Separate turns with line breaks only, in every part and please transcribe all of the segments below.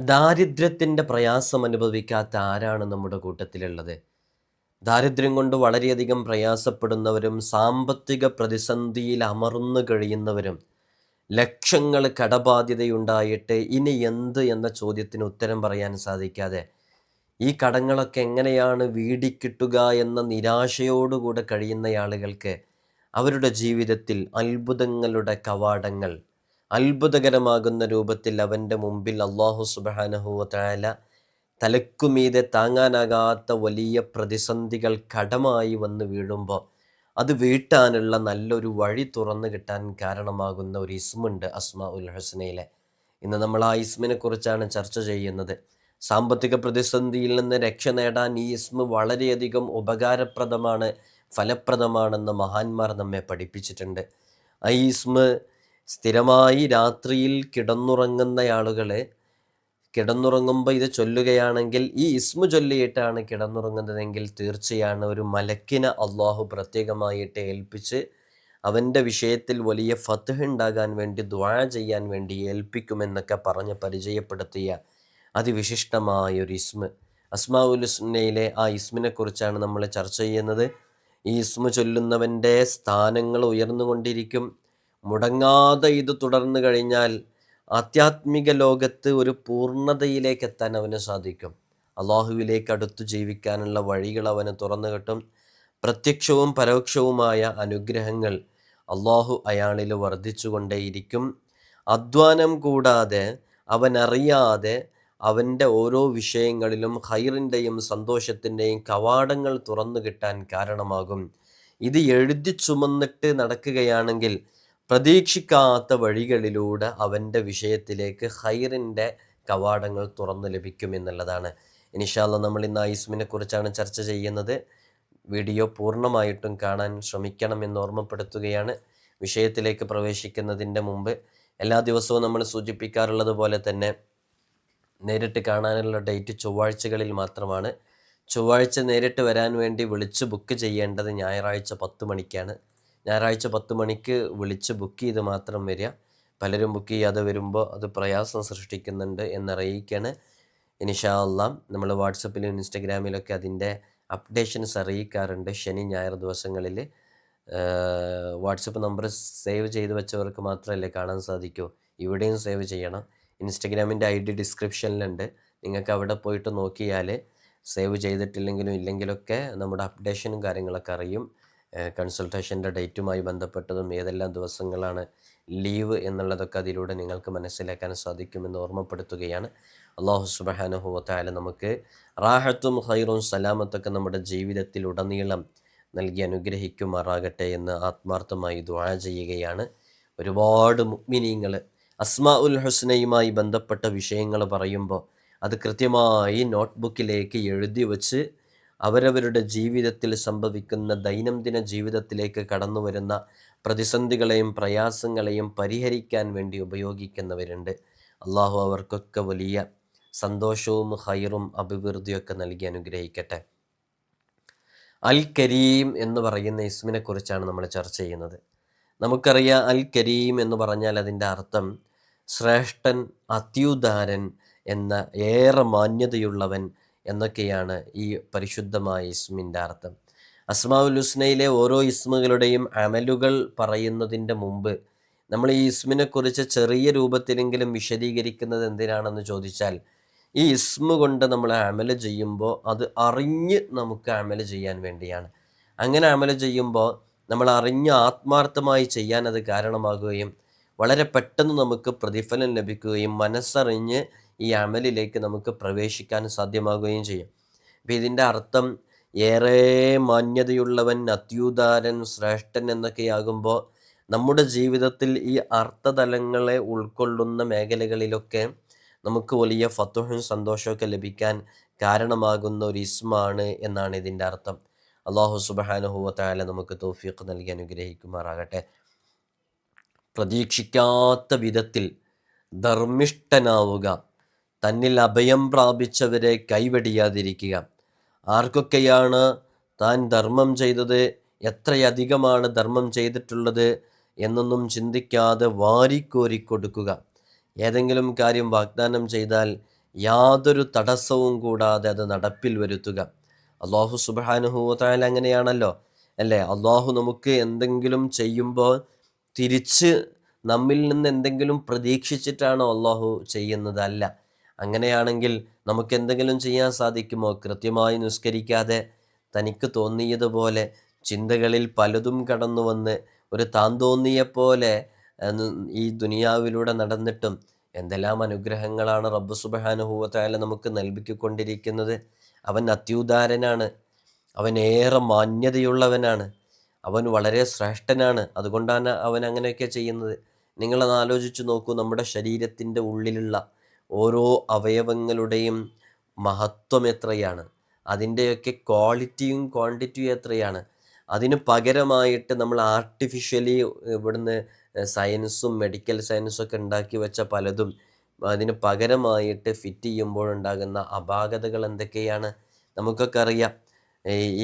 ദാരിദ്ര്യത്തിന്റെ പ്രയാസം അനുഭവിക്കാത്ത ആരാണ് നമ്മുടെ കൂട്ടത്തിലുള്ളത്? ദാരിദ്ര്യം കൊണ്ട് വളരെയധികം പ്രയാസപ്പെടുന്നവരും സാമ്പത്തിക പ്രതിസന്ധിയിൽ അമർന്നു കഴിയുന്നവരും ലക്ഷങ്ങൾ കടബാധ്യതയുണ്ടായിട്ട് ഇനി എന്ത് എന്ന ചോദ്യത്തിന് ഉത്തരം പറയാൻ സാധിക്കാതെ ഈ കടങ്ങളൊക്കെ എങ്ങനെയാണ് വീടിക്കിട്ടുക എന്ന നിരാശയോടുകൂടെ കഴിയുന്ന ആളുകൾക്ക് അവരുടെ ജീവിതത്തിൽ അത്ഭുതങ്ങളുടെ കവാടങ്ങൾ അത്ഭുതകരമാകുന്ന രൂപത്തിൽ അവന്റെ മുമ്പിൽ അള്ളാഹു സുബാനഹുവ താല തലക്കുമീതെ താങ്ങാനാകാത്ത വലിയ പ്രതിസന്ധികൾ കടമായി വന്ന് വീഴുമ്പോൾ അത് വീട്ടാനുള്ള നല്ലൊരു വഴി തുറന്നു കിട്ടാൻ കാരണമാകുന്ന ഒരു ഇസ്മുണ്ട് അസ്മ ഉൽ ഹസനയിലെ. ഇന്ന് നമ്മൾ ആ ഇസ്മിനെ കുറിച്ചാണ് ചർച്ച ചെയ്യുന്നത്. സാമ്പത്തിക പ്രതിസന്ധിയിൽ നിന്ന് രക്ഷ നേടാൻ ഈ ഇസ്മ വളരെയധികം ഉപകാരപ്രദമാണ് ഫലപ്രദമാണെന്ന് മഹാന്മാർ നമ്മെ പഠിപ്പിച്ചിട്ടുണ്ട്. ആ ഇസ്മ സ്ഥിരമായി രാത്രിയിൽ കിടന്നുറങ്ങുന്ന ആളുകളെ കിടന്നുറങ്ങുമ്പോൾ ഇത് ചൊല്ലുകയാണെങ്കിൽ ഈ ഇസ്മു ചൊല്ലിയിട്ടാണ് കിടന്നുറങ്ങുന്നതെങ്കിൽ തീർച്ചയാണ് ഒരു മലക്കിനെ അള്ളാഹു പ്രത്യേകമായിട്ട് ഏൽപ്പിച്ച് അവന്റെ വിഷയത്തിൽ വലിയ ഫത്ത് ഉണ്ടാകാൻ വേണ്ടി ദ്വാഴ ചെയ്യാൻ വേണ്ടി ഏൽപ്പിക്കുമെന്നൊക്കെ പറഞ്ഞ് പരിചയപ്പെടുത്തിയ അതിവിശിഷ്ടമായ ഒരു ഇസ്മ. അസ്മാഉൽ ഹുസ്നയിലെ ആ ഇസ്മിനെ കുറിച്ചാണ് നമ്മൾ ചർച്ച ചെയ്യുന്നത്. ഈ ഇസ്മു ചൊല്ലുന്നവന്റെ സ്ഥാനങ്ങൾ ഉയർന്നുകൊണ്ടിരിക്കും. മുടങ്ങാതെ ഇത് തുടർന്നു കഴിഞ്ഞാൽ ആധ്യാത്മിക ലോകത്ത് ഒരു പൂർണതയിലേക്ക് എത്താൻ അവന് സാധിക്കും. അള്ളാഹുവിലേക്ക് അടുത്തു ജീവിക്കാനുള്ള വഴികൾ അവന് തുറന്നു കിട്ടും. പ്രത്യക്ഷവും പരോക്ഷവുമായ അനുഗ്രഹങ്ങൾ അള്ളാഹു അയാളിൽ വർദ്ധിച്ചുകൊണ്ടേയിരിക്കും. അധ്വാനം കൂടാതെ അവനറിയാതെ അവന്റെ ഓരോ വിഷയങ്ങളിലും ഹൈറിന്റെയും സന്തോഷത്തിന്റെയും കവാടങ്ങൾ തുറന്നു കിട്ടാൻ കാരണമാകും. ഇത് എഴുതി ചുമന്നിട്ട് നടക്കുകയാണെങ്കിൽ പ്രതീക്ഷിക്കാത്ത വഴികളിലൂടെ അവന്റെ വിഷയത്തിലേക്ക് ഹൈറിന്റെ കവാടങ്ങൾ തുറന്നു ലഭിക്കും എന്നുള്ളതാണ്. ഇനിഷാല്ല നമ്മൾ ഇന്ന് ഐസ്മിനെ കുറിച്ചാണ് ചർച്ച ചെയ്യുന്നത്. വീഡിയോ പൂർണമായിട്ടും കാണാൻ ശ്രമിക്കണം എന്ന് ഓർമ്മപ്പെടുത്തുകയാണ്. വിഷയത്തിലേക്ക് പ്രവേശിക്കുന്നതിന്റെ മുമ്പ് എല്ലാ ദിവസവും നമ്മൾ സൂചിപ്പിക്കാറുള്ളത് പോലെ തന്നെ നേരിട്ട് കാണാനുള്ള ഡേറ്റ് ചൊവ്വാഴ്ചകളിൽ മാത്രമാണ്. ചൊവ്വാഴ്ച നേരിട്ട് വരാൻ വേണ്ടി വിളിച്ച് ബുക്ക് ചെയ്യേണ്ടത് ഞായറാഴ്ച പത്ത് മണിക്കാണ്. ഞായറാഴ്ച പത്ത് മണിക്ക് വിളിച്ച് ബുക്ക് ചെയ്ത് മാത്രം വരിക. പലരും ബുക്ക് ചെയ്യാതെ വരുമ്പോൾ അത് പ്രയാസം സൃഷ്ടിക്കുന്നുണ്ട് എന്നറിയിക്കാണ്. ഇനിഷാ അല്ലാം നമ്മൾ വാട്സപ്പിലും ഇൻസ്റ്റഗ്രാമിലൊക്കെ അതിന്റെ അപ്ഡേഷൻസ് അറിയിക്കാറുണ്ട്. ശനി ഞായർ ദിവസങ്ങളിൽ വാട്സപ്പ് നമ്പർ സേവ് ചെയ്ത് വെച്ചവർക്ക് മാത്രമല്ലേ കാണാൻ സാധിക്കൂ. ഇവിടെയും സേവ് ചെയ്യണം. ഇൻസ്റ്റഗ്രാമിന്റെ ഐ ഡി ഡിസ്ക്രിപ്ഷനിലുണ്ട്. നിങ്ങൾക്ക് അവിടെ പോയിട്ട് നോക്കിയാൽ സേവ് ചെയ്തിട്ടില്ലെങ്കിലും ഇല്ലെങ്കിലൊക്കെ നമ്മുടെ അപ്ഡേഷനും കാര്യങ്ങളൊക്കെ അറിയും. കൺസൾട്ടേഷന്റെ ഡേറ്റുമായി ബന്ധപ്പെട്ടതും ഏതെല്ലാം ദിവസങ്ങളാണ് ലീവ് എന്നുള്ളതൊക്കെ അതിലൂടെ നിങ്ങൾക്ക് മനസ്സിലാക്കാൻ സാധിക്കുമെന്ന് ഓർമ്മപ്പെടുത്തുകയാണ്. അള്ളാഹു സുബഹാനുഹുവത്തായ നമുക്ക് റാഹത്തും ഹൈറും സലാമത്തൊക്കെ നമ്മുടെ ജീവിതത്തിൽ ഉടനീളം നൽകി അനുഗ്രഹിക്കുമാറാകട്ടെ എന്ന് ആത്മാർത്ഥമായി ദ്വാ ചെയ്യുകയാണ്. ഒരുപാട് മുഗ്മിനീങ്ങൾ അസ്മാ ഉൽ ഹുസ്നയുമായി ബന്ധപ്പെട്ട വിഷയങ്ങൾ പറയുമ്പോൾ അത് കൃത്യമായി നോട്ട്ബുക്കിലേക്ക് എഴുതി വച്ച് അവരവരുടെ ജീവിതത്തിൽ സംഭവിക്കുന്ന ദൈനംദിന ജീവിതത്തിലേക്ക് കടന്നു വരുന്ന പ്രതിസന്ധികളെയും പ്രയാസങ്ങളെയും പരിഹരിക്കാൻ വേണ്ടി ഉപയോഗിക്കുന്നവരുണ്ട്. അള്ളാഹു അവർക്കൊക്കെ വലിയ സന്തോഷവും ഹൈറും അഭിവൃദ്ധിയൊക്കെ നൽകി അനുഗ്രഹിക്കട്ടെ. അൽ കരീം എന്ന് പറയുന്ന ഇസ്മിനെ കുറിച്ചാണ് നമ്മൾ ചർച്ച ചെയ്യുന്നത്. നമുക്കറിയാം അൽ കരീം എന്ന് പറഞ്ഞാൽ അതിന്റെ അർത്ഥം ശ്രേഷ്ഠൻ അത്യുദാരൻ എന്ന ഏറെ മാന്യതയുള്ളവൻ എന്നൊക്കെയാണ് ഈ പരിശുദ്ധമായ ഇസ്മിന്റെ അർത്ഥം. അസ്മാവുൽ ഹുസ്നയിലെ ഓരോ ഇസ്മുകളുടെയും അമലുകൾ പറയുന്നതിന്റെ മുമ്പ് നമ്മൾ ഈ ഇസ്മിനെക്കുറിച്ച് ചെറിയ രൂപത്തിലെങ്കിലും വിശദീകരിക്കുന്നത് എന്തിനാണെന്ന് ചോദിച്ചാൽ ഈ ഇസ്മ കൊണ്ട് നമ്മൾ അമൽ ചെയ്യുമ്പോൾ അത് അറിഞ്ഞ് നമുക്ക് അമൽ ചെയ്യാൻ വേണ്ടിയാണ്. അങ്ങനെ അമൽ ചെയ്യുമ്പോൾ നമ്മൾ അറിഞ്ഞ് ആത്മാർത്ഥമായി ചെയ്യാൻ അത് കാരണമാകുകയും വളരെ പെട്ടെന്ന് നമുക്ക് പ്രതിഫലം ലഭിക്കുകയും മനസ്സറിഞ്ഞ് ഈ അമലിലേക്ക് നമുക്ക് പ്രവേശിക്കാൻ സാധ്യമാകുകയും ചെയ്യും. അപ്പം ഇതിന്റെ അർത്ഥം ഏറെ മാന്യതയുള്ളവൻ അത്യുദാരൻ ശ്രേഷ്ഠൻ എന്നൊക്കെയാകുമ്പോൾ നമ്മുടെ ജീവിതത്തിൽ ഈ അർത്ഥതലങ്ങളെ ഉൾക്കൊള്ളുന്ന മേഖലകളിലൊക്കെ നമുക്ക് വലിയ ഫത്തുഹും സന്തോഷമൊക്കെ ലഭിക്കാൻ കാരണമാകുന്ന ഒരു ഇസ്മാണ് എന്നാണ് ഇതിന്റെ അർത്ഥം. അള്ളാഹു സുബാനുഹുവത്തായ നമുക്ക് തോഫീഖ് നൽകി അനുഗ്രഹിക്കുമാറാകട്ടെ. പ്രതീക്ഷിക്കാത്ത വിധത്തിൽ ധർമ്മിഷ്ഠനാവുക തന്നിൽ അഭയം പ്രാപിച്ചവരെ കൈവെടിയാതിരിക്കുക. ആർക്കൊക്കെയാണ് താൻ ധർമ്മം ചെയ്തത്? എത്രയധികമാണ് ധർമ്മം ചെയ്തിട്ടുള്ളത്? എന്നൊന്നും ചിന്തിക്കാതെ വാരിക്കോരി കൊടുക്കുക. ഏതെങ്കിലും കാര്യം വാഗ്ദാനം ചെയ്താൽ യാതൊരു തടസ്സവും കൂടാതെ അത് നടപ്പിൽ വരുത്തുക. അള്ളാഹു സുബാനുഹൂത്തായാലും അങ്ങനെയാണല്ലോ അല്ലേ? അള്ളാഹു നമുക്ക് എന്തെങ്കിലും ചെയ്യുമ്പോൾ തിരിച്ച് നമ്മിൽ നിന്ന് എന്തെങ്കിലും പ്രതീക്ഷിച്ചിട്ടാണോ അള്ളാഹു ചെയ്യുന്നത്? അല്ല. അങ്ങനെയാണെങ്കിൽ നമുക്ക് എന്തെങ്കിലും ചെയ്യാൻ സാധിക്കുമോ? കൃത്യമായി നിസ്കരിക്കാതെ തനിക്ക് തോന്നിയതുപോലെ ചിന്തകളിൽ പലതും കടന്നു വന്ന് ഒരു താൻ താന്തോന്നിയെപ്പോലെ ഈ ദുനിയാവിലൂടെ നടന്നിട്ടും എന്തെല്ലാം അനുഗ്രഹങ്ങളാണ് റബ്ബ് സുബഹാനുഭൂവത്തായാലും നമുക്ക് നൽകിക്കൊണ്ടിരിക്കുന്നത്. അവൻ അത്യുദാരനാണ്. അവൻ ഏറെ മാന്യതയുള്ളവനാണ്. അവൻ വളരെ ശ്രേഷ്ഠനാണ്. അതുകൊണ്ടാണ് അവൻ അങ്ങനെയൊക്കെ ചെയ്യുന്നത്. നിങ്ങളത് ആലോചിച്ച് നോക്കൂ നമ്മുടെ ശരീരത്തിന്റെ ഉള്ളിലുള്ള ഓരോ അവയവങ്ങളുടെയും മഹത്വം എത്രയാണ്? അതിന്റെയൊക്കെ ക്വാളിറ്റിയും ക്വാണ്ടിറ്റിയും എത്രയാണ്? അതിന് പകരമായിട്ട് നമ്മൾ ആർട്ടിഫിഷ്യലി ഇവിടുന്ന് സയൻസും മെഡിക്കൽ സയൻസും ഒക്കെ ഉണ്ടാക്കി വെച്ച പലതും അതിന് പകരമായിട്ട് ഫിറ്റ് ചെയ്യുമ്പോഴുണ്ടാകുന്ന അപാകതകൾ എന്തൊക്കെയാണ്? നമുക്കൊക്കെ അറിയാം.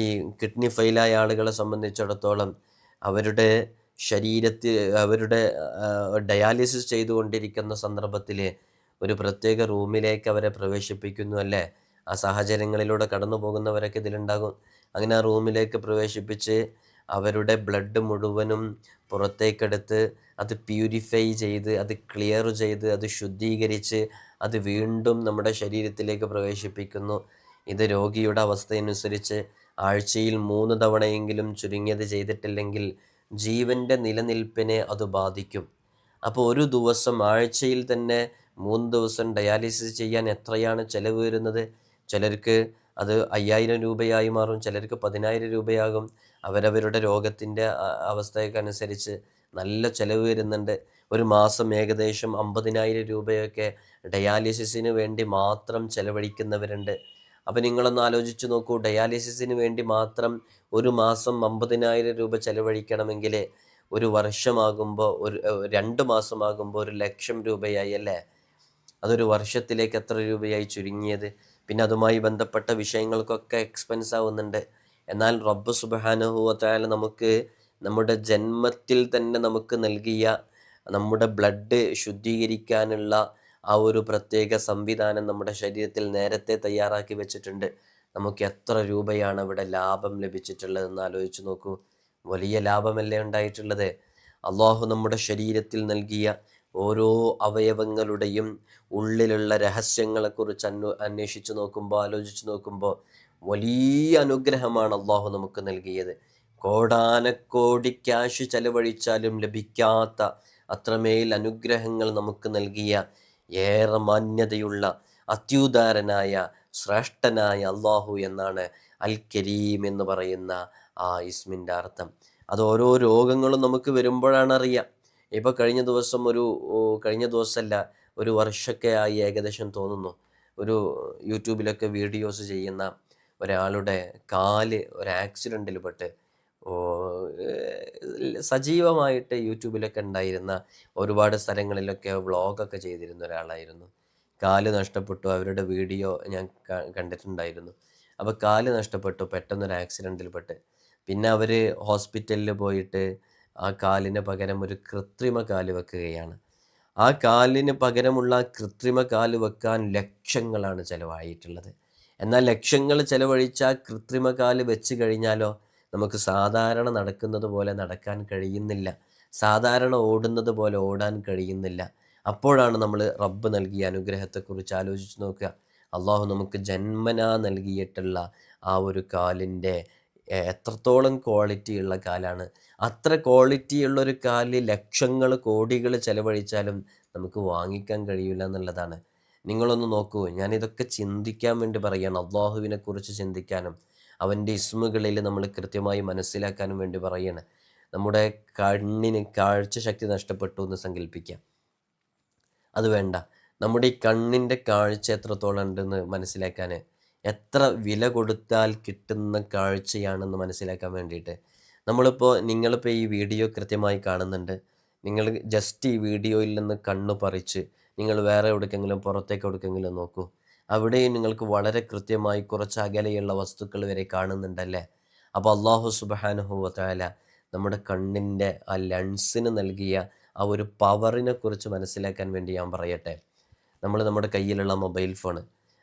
ഈ കിഡ്നി ഫെയിലായ ആളുകളെ സംബന്ധിച്ചിടത്തോളം അവരുടെ ശരീരത്തിൽ അവരുടെ ഡയാലിസിസ് ചെയ്തുകൊണ്ടിരിക്കുന്ന സന്ദർഭത്തിൽ ഒരു പ്രത്യേക റൂമിലേക്ക് അവരെ പ്രവേശിപ്പിക്കുന്നു അല്ലേ? ആ സാഹചര്യങ്ങളിലൂടെ കടന്നു പോകുന്നവരൊക്കെ ഇതിലുണ്ടാകും. അങ്ങനെ ആ റൂമിലേക്ക് പ്രവേശിപ്പിച്ച് അവരുടെ ബ്ലഡ് മുഴുവനും പുറത്തേക്കെടുത്ത് അത് പ്യൂരിഫൈ ചെയ്ത് അത് ക്ലിയർ ചെയ്ത് അത് ശുദ്ധീകരിച്ച് അത് വീണ്ടും നമ്മുടെ ശരീരത്തിലേക്ക് പ്രവേശിപ്പിക്കുന്നു. ഇത് രോഗിയുടെ അവസ്ഥയനുസരിച്ച് ആഴ്ചയിൽ മൂന്ന് തവണയെങ്കിലും ചുരുങ്ങിയത് ചെയ്തിട്ടില്ലെങ്കിൽ ജീവന്റെ നിലനിൽപ്പിനെ അത് ബാധിക്കും. അപ്പോൾ ഒരു ദിവസം ആഴ്ചയിൽ തന്നെ മൂന്ന് ദിവസം ഡയാലിസിസ് ചെയ്യാൻ എത്രയാണ് ചിലവ് വരുന്നത്? ചിലർക്ക് അത് അയ്യായിരം രൂപയായി മാറും ചിലർക്ക് പതിനായിരം രൂപയാകും. അവരവരുടെ രോഗത്തിന്റെ അവസ്ഥയ്ക്കനുസരിച്ച് നല്ല ചിലവ് വരുന്നുണ്ട്. ഒരു മാസം ഏകദേശം അമ്പതിനായിരം രൂപയൊക്കെ ഡയാലിസിസിന് വേണ്ടി മാത്രം ചിലവഴിക്കുന്നവരുണ്ട്. അപ്പം നിങ്ങളൊന്ന് ആലോചിച്ച് നോക്കൂ ഡയാലിസിസിന് വേണ്ടി മാത്രം ഒരു മാസം അമ്പതിനായിരം രൂപ ചിലവഴിക്കണമെങ്കിൽ ഒരു വർഷമാകുമ്പോൾ ഒരു രണ്ട് മാസമാകുമ്പോൾ ഒരു ലക്ഷം രൂപയായി അല്ലേ? അതൊരു വർഷത്തിലേക്ക് എത്ര രൂപയായി ചുരുങ്ങിയത്? പിന്നെ അതുമായി ബന്ധപ്പെട്ട വിഷയങ്ങൾക്കൊക്കെ എക്സ്പെൻസ് ആവുന്നുണ്ട്. എന്നാൽ റബ്ബ് സുബാനുഭവത്തായാലും നമുക്ക് നമ്മുടെ ജന്മത്തിൽ തന്നെ നമുക്ക് നൽകിയ നമ്മുടെ ബ്ലഡ് ശുദ്ധീകരിക്കാനുള്ള ആ ഒരു പ്രത്യേക സംവിധാനം നമ്മുടെ ശരീരത്തിൽ നേരത്തെ തയ്യാറാക്കി വെച്ചിട്ടുണ്ട്. നമുക്ക് എത്ര രൂപയാണ് ഇവിടെ ലാഭം ലഭിച്ചിട്ടുള്ളതെന്ന് ആലോചിച്ച് നോക്കൂ. വലിയ ലാഭമല്ലേ ഉണ്ടായിട്ടുള്ളത്? അള്ളാഹു നമ്മുടെ ശരീരത്തിൽ നൽകിയ ഓരോ അവയവങ്ങളുടെയും ഉള്ളിലുള്ള രഹസ്യങ്ങളെക്കുറിച്ച് അന്വ അന്വേഷിച്ച് നോക്കുമ്പോൾ ആലോചിച്ച് നോക്കുമ്പോൾ വലിയ അനുഗ്രഹമാണ് അള്ളാഹു നമുക്ക് നൽകിയത്. കോടാനക്കോടി ക്യാഷ് ചെലവഴിച്ചാലും ലഭിക്കാത്ത അത്രമേൽ അനുഗ്രഹങ്ങൾ നമുക്ക് നൽകിയ ഏറെ മാന്യതയുള്ള അത്യുദാരനായ ശ്രേഷ്ഠനായ അള്ളാഹു എന്നാണ് അൽ കരീം എന്ന് പറയുന്ന ആ ഇസ്മിന്റെ അർത്ഥം. അത് ഓരോ രോഗങ്ങളും നമുക്ക് വരുമ്പോഴാണ് അറിയാം. ഇപ്പോൾ കഴിഞ്ഞ ദിവസം ഒരു കഴിഞ്ഞ ദിവസമല്ല ഒരു വർഷമൊക്കെ ആയി ഏകദേശം തോന്നുന്നു. ഒരു യൂട്യൂബിലൊക്കെ വീഡിയോസ് ചെയ്യുന്ന ഒരാളുടെ കാൽ ഒരു ആക്സിഡന്റിൽ പെട്ട് സജീവമായിട്ട് യൂട്യൂബിലൊക്കെ ഉണ്ടായിരുന്ന ഒരുപാട് സ്ഥലങ്ങളിലൊക്കെ വ്ളോഗൊക്കെ ചെയ്തിരുന്ന ഒരാളായിരുന്നു. കാൽ നഷ്ടപ്പെട്ടു അവരുടെ വീഡിയോ ഞാൻ കണ്ടിട്ടുണ്ടായിരുന്നു. അപ്പോൾ കാൽ നഷ്ടപ്പെട്ടു പെട്ടെന്നൊരു ആക്സിഡന്റിൽ പെട്ട്. പിന്നെ അവർ ഹോസ്പിറ്റലിൽ പോയിട്ട് ആ കാലിന് പകരം ഒരു കൃത്രിമ കാൽ വെക്കുകയാണ്. ആ കാലിന് പകരമുള്ള കൃത്രിമ കാൽ വെക്കാൻ ലക്ഷങ്ങളാണ് ചിലവായിട്ടുള്ളത്. എന്നാൽ ലക്ഷങ്ങൾ ചിലവഴിച്ച കൃത്രിമ കാൽ വെച്ച് കഴിഞ്ഞാലോ നമുക്ക് സാധാരണ നടക്കുന്നത് പോലെ നടക്കാൻ കഴിയുന്നില്ല. സാധാരണ ഓടുന്നത് പോലെ ഓടാൻ കഴിയുന്നില്ല. അപ്പോഴാണ് നമ്മൾ റബ്ബ് നൽകിയ അനുഗ്രഹത്തെക്കുറിച്ച് ആലോചിച്ച് നോക്കുക. അള്ളാഹു നമുക്ക് ജന്മനാ നൽകിയിട്ടുള്ള ആ ഒരു കാലിന്റെ എത്രത്തോളം ക്വാളിറ്റിയുള്ള കാലാണ്. അത്ര ക്വാളിറ്റിയുള്ള ഒരു കാൽ ലക്ഷങ്ങൾ കോടികൾ ചിലവഴിച്ചാലും നമുക്ക് വാങ്ങിക്കാൻ കഴിയില്ല എന്നുള്ളതാണ്. നിങ്ങളൊന്ന് നോക്കൂ ഞാനിതൊക്കെ ചിന്തിക്കാൻ വേണ്ടി പറയുകയാണ് അള്ളാഹുവിനെക്കുറിച്ച് ചിന്തിക്കാനും അവന്റെ ഇസ്മുകളിൽ നമ്മൾ കൃത്യമായി മനസ്സിലാക്കാനും വേണ്ടി പറയാണ്. നമ്മുടെ കണ്ണിന് കാഴ്ച ശക്തി നഷ്ടപ്പെട്ടു എന്ന് സങ്കല്പിക്കാം അത് വേണ്ട. നമ്മുടെ ഈ കണ്ണിന്റെ കാഴ്ച എത്രത്തോളം ഉണ്ടെന്ന് മനസ്സിലാക്കാൻ എത്ര വില കൊടുത്താൽ കിട്ടുന്ന കാഴ്ചയാണെന്ന് മനസ്സിലാക്കാൻ വേണ്ടിയിട്ട് നമ്മളിപ്പോൾ നിങ്ങളിപ്പോൾ ഈ വീഡിയോ കൃത്യമായി കാണുന്നുണ്ട്. നിങ്ങൾ ജസ്റ്റ് ഈ വീഡിയോയിൽ നിന്ന് കണ്ണു പറിച്ച് നിങ്ങൾ വേറെ എവിടേക്കെങ്കിലും പുറത്തേക്ക് എവിടേക്കെങ്കിലും നോക്കൂ. അവിടെയും നിങ്ങൾക്ക് വളരെ കൃത്യമായി കുറച്ച് അകലെയുള്ള വസ്തുക്കൾ വരെ കാണുന്നുണ്ടല്ലേ? അപ്പോൾ അള്ളാഹു സുബാനുഹുവല നമ്മുടെ കണ്ണിന്റെ ആ ലെൻസിന് നൽകിയ ആ ഒരു പവറിനെ കുറിച്ച് മനസ്സിലാക്കാൻ വേണ്ടി ഞാൻ പറയട്ടെ. നമ്മൾ നമ്മുടെ കയ്യിലുള്ള മൊബൈൽ ഫോൺ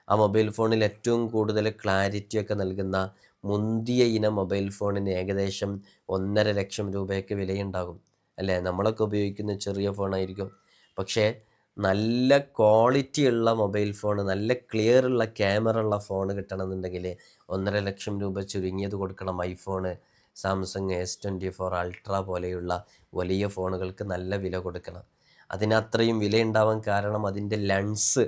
ആ മൊബൈൽ ഫോണിൽ ഏറ്റവും കൂടുതൽ ക്ലാരിറ്റിയൊക്കെ നൽകുന്ന മുന്തിയ ഇനം മൊബൈൽ ഫോണിന് ഏകദേശം ഒന്നര ലക്ഷം രൂപയൊക്കെ വിലയുണ്ടാകും. അല്ലേ? നമ്മളൊക്കെ ഉപയോഗിക്കുന്ന ചെറിയ ഫോണായിരിക്കും. പക്ഷേ നല്ല ക്വാളിറ്റി ഉള്ള മൊബൈൽ ഫോൺ നല്ല ക്ലിയർ ഉള്ള ക്യാമറ ഉള്ള ഫോൺ കിട്ടണമെന്നുണ്ടെങ്കിൽ ഒന്നര ലക്ഷം രൂപ ചുരുങ്ങിയത് കൊടുക്കണം iPhone Samsung S twenty four Ultra പോലെയുള്ള വലിയ ഫോണുകൾക്ക് നല്ല വില കൊടുക്കണം. അതിനത്രയും വിലയുണ്ടാവാൻ കാരണം അതിന്റെ ലെൻസ്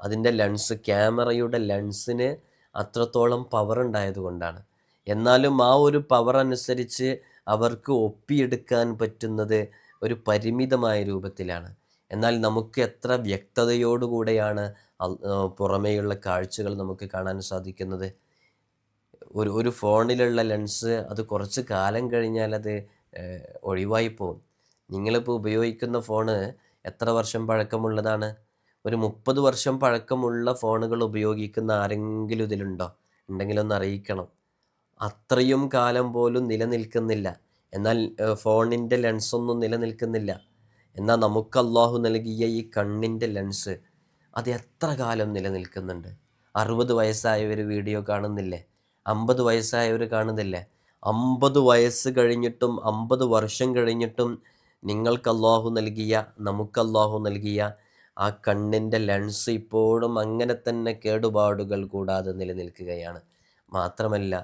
അതിന്റെ ലെൻസ് ക്യാമറയുടെ ലെൻസിന് അത്രത്തോളം പവർ ഉണ്ടായത് കൊണ്ടാണ് എന്നാലും ആ ഒരു പവർ അനുസരിച്ച് അവർക്ക് ഒപ്പിയെടുക്കാൻ പറ്റുന്നത് ഒരു പരിമിതമായ രൂപത്തിലാണ്. എന്നാൽ നമുക്ക് എത്ര വ്യക്തതയോടുകൂടെയാണ് പുറമേയുള്ള കാഴ്ചകൾ നമുക്ക് കാണാൻ സാധിക്കുന്നത്. ഒരു ഒരു ഫോണിലുള്ള ലെൻസ് അത് കുറച്ച് കാലം കഴിഞ്ഞാൽ അത് ഒഴിവായി പോകും. നിങ്ങളിപ്പോൾ ഉപയോഗിക്കുന്ന ഫോണ് എത്ര വർഷം പഴക്കമുള്ളതാണ്? ഒരു മുപ്പത് വർഷം പഴക്കമുള്ള ഫോണുകൾ ഉപയോഗിക്കുന്ന ആരെങ്കിലും ഇതിലുണ്ടോ? ഉണ്ടെങ്കിലൊന്ന് അറിയിക്കണം. അത്രയും കാലം പോലും നിലനിൽക്കുന്നില്ല. എന്നാൽ ഫോണിന്റെ ലെൻസൊന്നും നിലനിൽക്കുന്നില്ല. എന്നാൽ നമുക്ക് അള്ളാഹു നൽകിയ ഈ കണ്ണിന്റെ ലെൻസ് അത് എത്ര കാലം നിലനിൽക്കുന്നുണ്ട്? അറുപത് വയസ്സായവർ വീഡിയോ കാണുന്നില്ലേ? അമ്പത് വയസ്സായവർ കാണുന്നില്ലേ? അമ്പത് വയസ്സ് കഴിഞ്ഞിട്ടും അമ്പത് വർഷം കഴിഞ്ഞിട്ടും നിങ്ങൾക്ക് അള്ളാഹു നൽകിയ നമുക്ക് അള്ളാഹു നൽകിയ ആ കണ്ണിന്റെ ലെൻസ് ഇപ്പോഴും അങ്ങനെ തന്നെ കേടുപാടുകൾ കൂടാതെ നിലനിൽക്കുകയാണ്. മാത്രമല്ല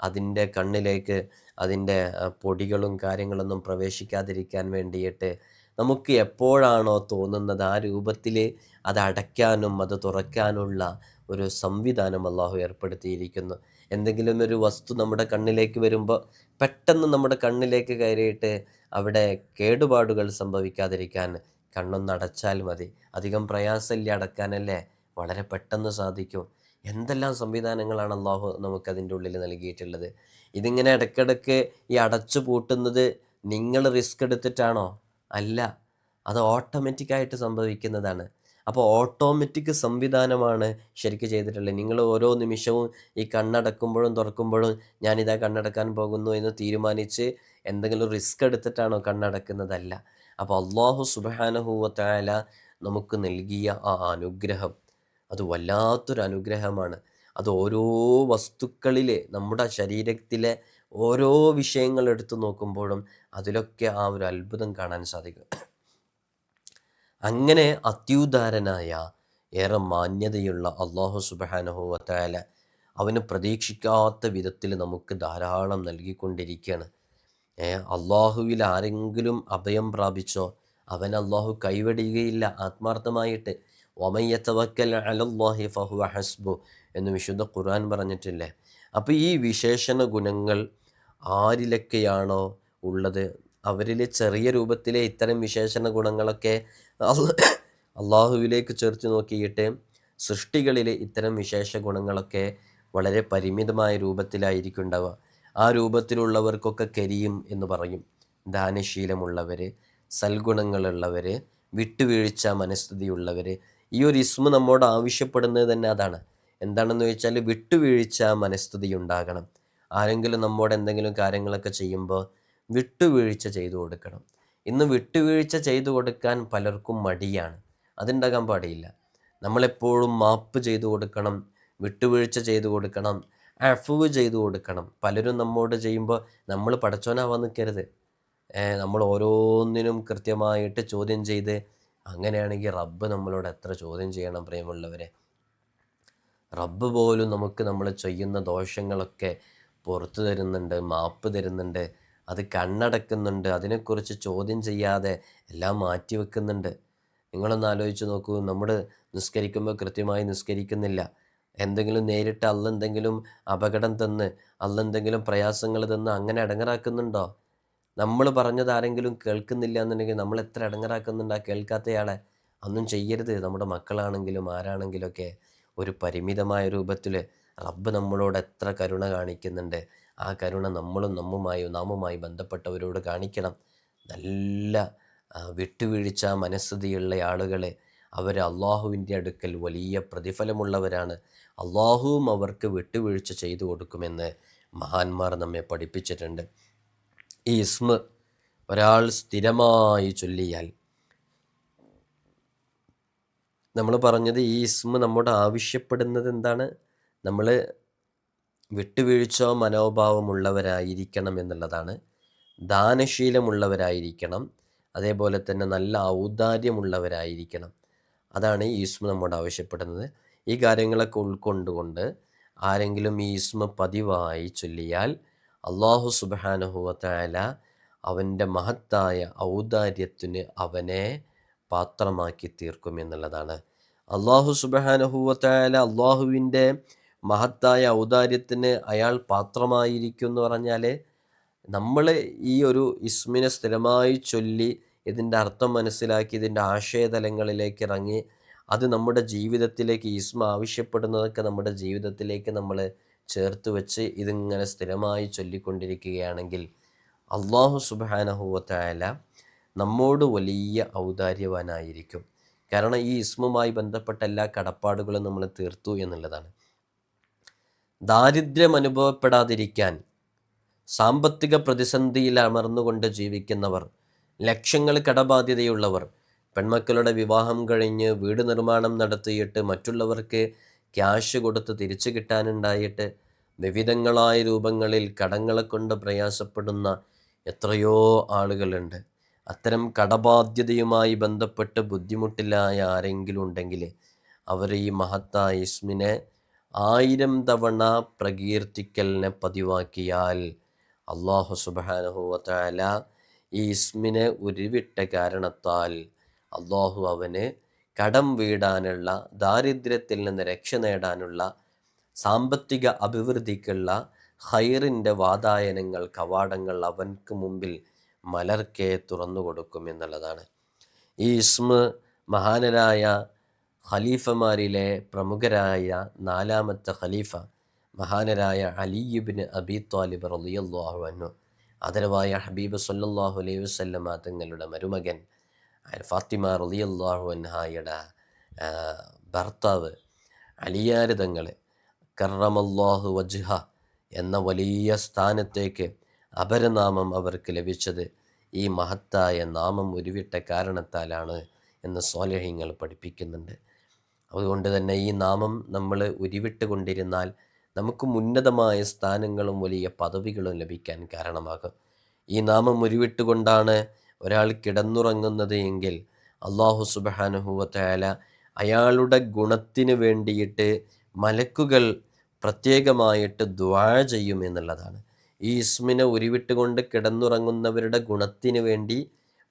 അതിന്റെ കണ്ണിലേക്ക് അതിന്റെ പൊടികളും കാര്യങ്ങളൊന്നും പ്രവേശിക്കാതിരിക്കാൻ വേണ്ടിയിട്ട് നമുക്ക് എപ്പോഴാണോ തോന്നുന്നത് ആ രൂപത്തിൽ അത് അടയ്ക്കാനും അത് തുറക്കാനുള്ള ഒരു സംവിധാനം അള്ളാഹു ഏർപ്പെടുത്തിയിരിക്കുന്നു. എന്തെങ്കിലും ഒരു വസ്തു നമ്മുടെ കണ്ണിലേക്ക് വരുമ്പോൾ പെട്ടെന്ന് നമ്മുടെ കണ്ണിലേക്ക് കയറിയിട്ട് അവിടെ കേടുപാടുകൾ സംഭവിക്കാതിരിക്കാൻ കണ്ണൊന്ന് അടച്ചാൽ മതി. അധികം പ്രയാസമില്ല അടക്കാനല്ലേ? വളരെ പെട്ടെന്ന് സാധിക്കും. എന്തെല്ലാം സംവിധാനങ്ങളാണ് അള്ളാഹു നമുക്കതിന്റെ ഉള്ളിൽ നൽകിയിട്ടുള്ളത്? ഇതിങ്ങനെ ഇടയ്ക്കിടയ്ക്ക് ഈ അടച്ചു പൂട്ടുന്നത് നിങ്ങൾ റിസ്ക് എടുത്തിട്ടാണോ? അല്ല അത് ഓട്ടോമാറ്റിക്കായിട്ട് സംഭവിക്കുന്നതാണ്. അപ്പോൾ ഓട്ടോമാറ്റിക് സംവിധാനമാണ് ശരിക്കും ചെയ്തിട്ടുള്ളത്. നിങ്ങൾ ഓരോ നിമിഷവും ഈ കണ്ണടക്കുമ്പോഴും തുറക്കുമ്പോഴും ഞാനിതാ കണ്ണടക്കാൻ പോകുന്നു എന്ന് തീരുമാനിച്ച് എന്തെങ്കിലും റിസ്ക് എടുത്തിട്ടാണോ കണ്ണടക്കുന്നതല്ല. അപ്പോൾ അള്ളാഹു സുബാനഹുവത്തായ നമുക്ക് നൽകിയ ആ അനുഗ്രഹം അത് വല്ലാത്തൊരു അനുഗ്രഹമാണ്. അത് ഓരോ വസ്തുക്കളിലെ നമ്മുടെ ശരീരത്തിലെ ഓരോ വിഷയങ്ങൾ എടുത്തു നോക്കുമ്പോഴും അതിലൊക്കെ ആ ഒരു അത്ഭുതം കാണാൻ സാധിക്കും. അങ്ങനെ അത്യുദാരനായ ഏറെ മാന്യതയുള്ള അള്ളാഹു സുബാനഹുവത്തായ അവന് പ്രതീക്ഷിക്കാത്ത വിധത്തിൽ നമുക്ക് ധാരാളം നൽകിക്കൊണ്ടിരിക്കുകയാണ്. ഏ അള്ളാഹുവിൽ ആരെങ്കിലും അഭയം പ്രാപിച്ചോ അവൻ അള്ളാഹു കൈവടിയുകയില്ല. ആത്മാർത്ഥമായിട്ട് ഒമയ്യത്തവക്കൽ അലല്ലാഹി ഫഹു ഹസ്ബു എന്ന് വിശുദ്ധ ഖുർആൻ പറഞ്ഞിട്ടില്ലേ? അപ്പോൾ ഈ വിശേഷണ ഗുണങ്ങൾ ആരിലൊക്കെയാണോ ഉള്ളത്? അവരിൽ ചെറിയ രൂപത്തിലെ ഇത്തരം വിശേഷണ ഗുണങ്ങളൊക്കെ അള്ളാഹുവിലേക്ക് ചേർത്ത് നോക്കിയിട്ട് സൃഷ്ടികളിലെ ഇത്തരം വിശേഷ ഗുണങ്ങളൊക്കെ വളരെ പരിമിതമായ രൂപത്തിലായിരിക്കും ഉണ്ടാവുക. ആ രൂപത്തിലുള്ളവർക്കൊക്കെ കരിയും എന്ന് പറയും. ദാനശീലമുള്ളവർ സൽഗുണങ്ങളുള്ളവർ വിട്ടുവീഴ്ച മനസ്ഥിതിയുള്ളവർ ഈ ഒരു ഇസ്മ നമ്മോട് ആവശ്യപ്പെടുന്നത് തന്നെ അതാണ്. എന്താണെന്ന് ചോദിച്ചാൽ വിട്ടുവീഴ്ച മനസ്ഥിതി ഉണ്ടാകണം. ആരെങ്കിലും നമ്മോട് എന്തെങ്കിലും കാര്യങ്ങളൊക്കെ ചെയ്യുമ്പോൾ വിട്ടുവീഴ്ച ചെയ്തു കൊടുക്കണം. ഇന്ന് വിട്ടുവീഴ്ച ചെയ്തു കൊടുക്കാൻ പലർക്കും മടിയാണ്. അതുണ്ടാകാൻ പാടില്ല. നമ്മളെപ്പോഴും മാപ്പ് ചെയ്തു കൊടുക്കണം വിട്ടുവീഴ്ച ചെയ്തു കൊടുക്കണം. അഫുവ് ചെയ്തു കൊടുക്കണം. പലരും നമ്മോട് ചെയ്യുമ്പോൾ നമ്മൾ പടച്ചോനാവാൻ നിൽക്കരുത് നമ്മൾ ഓരോന്നിനും കൃത്യമായിട്ട് ചോദ്യം ചെയ്ത് അങ്ങനെയാണെങ്കിൽ റബ്ബ് നമ്മളോട് എത്ര ചോദ്യം ചെയ്യണം പ്രിയമുള്ളവരെ? റബ്ബ് പോലും നമുക്ക് നമ്മൾ ചെയ്യുന്ന ദോഷങ്ങളൊക്കെ പുറത്തു തരുന്നുണ്ട് മാപ്പ് തരുന്നുണ്ട് അത് കണ്ണടക്കുന്നുണ്ട് അതിനെക്കുറിച്ച് ചോദ്യം ചെയ്യാതെ എല്ലാം മാറ്റി വെക്കുന്നുണ്ട് നിങ്ങളൊന്ന് ആലോചിച്ച് നോക്കൂ നമ്മൾ നിസ്കരിക്കുമ്പോൾ കൃത്യമായി നിസ്കരിക്കുന്നില്ല. എന്തെങ്കിലും നേരിട്ട് അല്ലെന്തെങ്കിലും അപകടം തന്ന് അല്ലെന്തെങ്കിലും പ്രയാസങ്ങൾ തന്ന് അങ്ങനെ അടങ്ങറാക്കുന്നുണ്ടോ? നമ്മൾ പറഞ്ഞത് ആരെങ്കിലും കേൾക്കുന്നില്ല എന്നുണ്ടെങ്കിൽ നമ്മൾ എത്ര അടങ്ങറാക്കുന്നുണ്ട് ആ കേൾക്കാത്തയാളെ? ഒന്നും ചെയ്യരുത്. നമ്മുടെ മക്കളാണെങ്കിലും ആരാണെങ്കിലുമൊക്കെ ഒരു പരിമിതമായ രൂപത്തിൽ റബ്ബ് നമ്മളോട് എത്ര കരുണ കാണിക്കുന്നുണ്ട്. ആ കരുണ നമ്മളും നമ്മുമായും നാമുമായി ബന്ധപ്പെട്ടവരോട് കാണിക്കണം. നല്ല വിട്ടുവീഴ്ച മനസ്സുതിയുള്ള ആളുകളെ അവർ അള്ളാഹുവിന്റെ അടുക്കൽ വലിയ പ്രതിഫലമുള്ളവരാണ്. അള്ളാഹുവും അവർക്ക് വിട്ടുവീഴ്ച ചെയ്തു കൊടുക്കുമെന്ന് മഹാന്മാർ നമ്മെ പഠിപ്പിച്ചിട്ടുണ്ട്. ഈ ഇസ്മ ഒരാൾ സ്ഥിരമായി ചൊല്ലിയാൽ നമ്മൾ പറഞ്ഞത് ഈ ഇസ്മ നമ്മോട് ആവശ്യപ്പെടുന്നത് എന്താണ്? നമ്മൾ വിട്ടുവീഴ്ച മനോഭാവമുള്ളവരായിരിക്കണം എന്നുള്ളതാണ്. ദാനശീലമുള്ളവരായിരിക്കണം. അതേപോലെ തന്നെ നല്ല ഔദാര്യമുള്ളവരായിരിക്കണം. അതാണ് ഈ ഇസ്മ നമ്മോട് ആവശ്യപ്പെടുന്നത്. ഈ കാര്യങ്ങളൊക്കെ ഉൾക്കൊണ്ടുകൊണ്ട് ആരെങ്കിലും ഈ ഇസ്മ പതിവായി ചൊല്ലിയാൽ അള്ളാഹു സുബാനഹുവല അവന്റെ മഹത്തായ ഔദാര്യത്തിന് അവനെ പാത്രമാക്കി തീർക്കും എന്നുള്ളതാണ്. അള്ളാഹു സുബാനുഹുവല അള്ളാഹുവിന്റെ മഹത്തായ ഔദാര്യത്തിന് അയാൾ പാത്രമായിരിക്കും എന്ന് പറഞ്ഞാൽ നമ്മൾ ഈ ഒരു ഇസ്മിനെ സ്ഥിരമായി ചൊല്ലി ഇതിന്റെ അർത്ഥം മനസ്സിലാക്കി ഇതിന്റെ ആശയതലങ്ങളിലേക്ക് ഇറങ്ങി അത് നമ്മുടെ ജീവിതത്തിലേക്ക് ഈസ്മ ആവശ്യപ്പെടുന്നതൊക്കെ നമ്മുടെ ജീവിതത്തിലേക്ക് നമ്മൾ ചേർത്ത് വെച്ച് ഇതിങ്ങനെ സ്ഥിരമായി ചൊല്ലിക്കൊണ്ടിരിക്കുകയാണെങ്കിൽ അള്ളാഹു സുബാനഹുവത്തായാല നമ്മോട് വലിയ ഔദാര്യവാനായിരിക്കും. കാരണം ഈ ഇസ്മുമായി ബന്ധപ്പെട്ട എല്ലാ കടപ്പാടുകളും നമ്മൾ തീർത്തു എന്നുള്ളതാണ്. ദാരിദ്ര്യം അനുഭവപ്പെടാതിരിക്കാൻ സാമ്പത്തിക പ്രതിസന്ധിയിൽ അമർന്നുകൊണ്ട് ജീവിക്കുന്നവർ ലക്ഷങ്ങൾ കടബാധ്യതയുള്ളവർ പെൺമക്കളുടെ വിവാഹം കഴിഞ്ഞ് വീട് നിർമ്മാണം നടത്തിയിട്ട് മറ്റുള്ളവർക്ക് ക്യാഷ് കൊടുത്ത് തിരിച്ചു കിട്ടാനുണ്ടായിട്ട് വിവിധങ്ങളായ രൂപങ്ങളിൽ കടങ്ങളെ കൊണ്ട് പ്രയാസപ്പെടുന്ന എത്രയോ ആളുകളുണ്ട്. അത്തരം കടബാധ്യതയുമായി ബന്ധപ്പെട്ട് ബുദ്ധിമുട്ടില്ലായ ആരെങ്കിലും ഉണ്ടെങ്കിൽ അവർ ഈ മഹത്തായ ഇസ്മിനെ ആയിരം തവണ പ്രകീർത്തിക്കലിനെ പതിവാക്കിയാൽ അള്ളാഹു സുബാനഹുവല ഈ ഇസ്മിനെ ഉരുവിട്ട കാരണത്താൽ അള്ളാഹു അവന് കടം വീടാനുള്ള ദാരിദ്ര്യത്തിൽ നിന്ന് രക്ഷ നേടാനുള്ള സാമ്പത്തിക അഭിവൃദ്ധിക്കുള്ള ഹൈറിന്റെ വാതായനങ്ങൾ കവാടങ്ങൾ അവൻക്ക് മുമ്പിൽ മലർക്കെ തുറന്നു കൊടുക്കും എന്നുള്ളതാണ്. ഈ ഇസ്മ മഹാനരായ ഖലീഫമാരിലെ പ്രമുഖരായ നാലാമത്തെ ഖലീഫ മഹാനരായ അലിയുബിന് അബി താലിബ് റലിയല്ലാഹു അന്നു അതരവായ ഹബീബ് സല്ലാഹു അലൈഹി വസ്ലമ തങ്ങളുടെ മരുമകൻ ഫാത്തിമ റലിയല്ലാഹു അൻഹായുടെ ഭർത്താവ് അലിയാര് തങ്ങൾ കറമല്ലാഹു വജ്ഹ എന്ന വലിയ സ്ഥാനത്തേക്ക് അപരനാമം അവർക്ക് ലഭിച്ചത് ഈ മഹത്തായ നാമം ഉരുവിട്ട കാരണത്താലാണ് എന്ന് സ്വാലഹ്യങ്ങൾ പഠിപ്പിക്കുന്നുണ്ട്. അതുകൊണ്ട് തന്നെ ഈ നാമം നമ്മൾ ഉരുവിട്ട് കൊണ്ടിരുന്നാൽ നമുക്ക് ഉന്നതമായ സ്ഥാനങ്ങളും വലിയ പദവികളും ലഭിക്കാൻ കാരണമാകും. ഈ നാമം ഉരുവിട്ടുകൊണ്ടാണ് ഒരാൾ കിടന്നുറങ്ങുന്നത് എങ്കിൽ അള്ളാഹു സുബാനുഹൂവത്തയാല അയാളുടെ ഗുണത്തിന് വേണ്ടിയിട്ട് മലക്കുകൾ പ്രത്യേകമായിട്ട് ദ്വാ ചെയ്യും എന്നുള്ളതാണ്. ഈ ഇസ്മിനെ ഉരുവിട്ടുകൊണ്ട് കിടന്നുറങ്ങുന്നവരുടെ ഗുണത്തിന് വേണ്ടി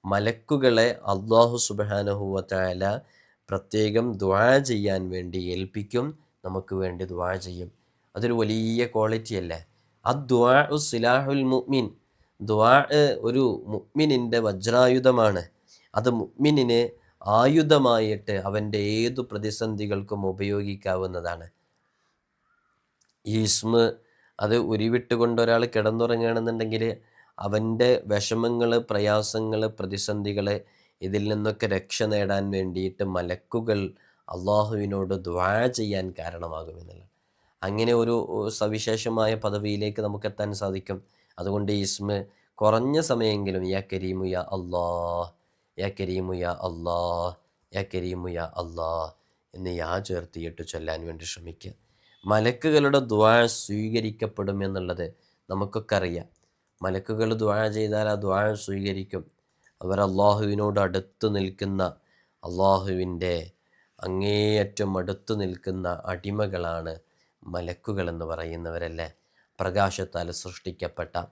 മലക്കുകളെ അള്ളാഹു സുബാനുഹൂവത്തയാല പ്രത്യേകം ദ്വാ ചെയ്യാൻ വേണ്ടി ഏൽപ്പിക്കും. നമുക്ക് വേണ്ടി ദ്വാ ചെയ്യും. അതൊരു വലിയ ക്വാളിറ്റി അല്ലേ? അദ്വാ സിലാഹുൽ മുഅ്മിൻ. ദ്വാ ഒരു മുഗ്മിനിന്റെ വജ്രായുധമാണ്. അത് മുഗ്മിനിന് ആയുധമായിട്ട് അവന്റെ ഏതു പ്രതിസന്ധികൾക്കും ഉപയോഗിക്കാവുന്നതാണ്. ഈസ്മ അത് ഉരുവിട്ടുകൊണ്ട് ഒരാൾ കിടന്നുറങ്ങുകയാണെന്നുണ്ടെങ്കിൽ അവന്റെ വിഷമങ്ങൾ പ്രയാസങ്ങൾ പ്രതിസന്ധികൾ ഇതിൽ നിന്നൊക്കെ രക്ഷ നേടാൻ വേണ്ടിയിട്ട് മലക്കുകൾ അള്ളാഹുവിനോട് ദ്വാ ചെയ്യാൻ കാരണമാകുമെന്നുള്ളത് അങ്ങനെ ഒരു സവിശേഷമായ പദവിയിലേക്ക് നമുക്ക് എത്താൻ സാധിക്കും. അതുകൊണ്ട് ഈസ്മ കുറഞ്ഞ സമയമെങ്കിലും യാ കരീമു യാ അള്ളാ യാ കരീമു യാ അള്ളാ യാ കരീമു യാ അള്ളാ എന്ന് യാ ചേർത്തിയിട്ട് ചൊല്ലാൻ വേണ്ടി ശ്രമിക്കുക. മലക്കുകളുടെ ദ്വാ സ്വീകരിക്കപ്പെടും എന്നുള്ളത് നമുക്കൊക്കെ അറിയാം. മലക്കുകൾ ദ്വാ ചെയ്താൽ ആ ദ്വാ സ്വീകരിക്കും. അവർ അള്ളാഹുവിനോട് അടുത്ത് നിൽക്കുന്ന അള്ളാഹുവിന്റെ അങ്ങേയറ്റം അടുത്ത് നിൽക്കുന്ന അടിമകളാണ് മലക്കുകൾ എന്ന് പറയുന്നവരല്ലേ? പ്രകാശത്താൽ സൃഷ്ടിക്കപ്പെട്ട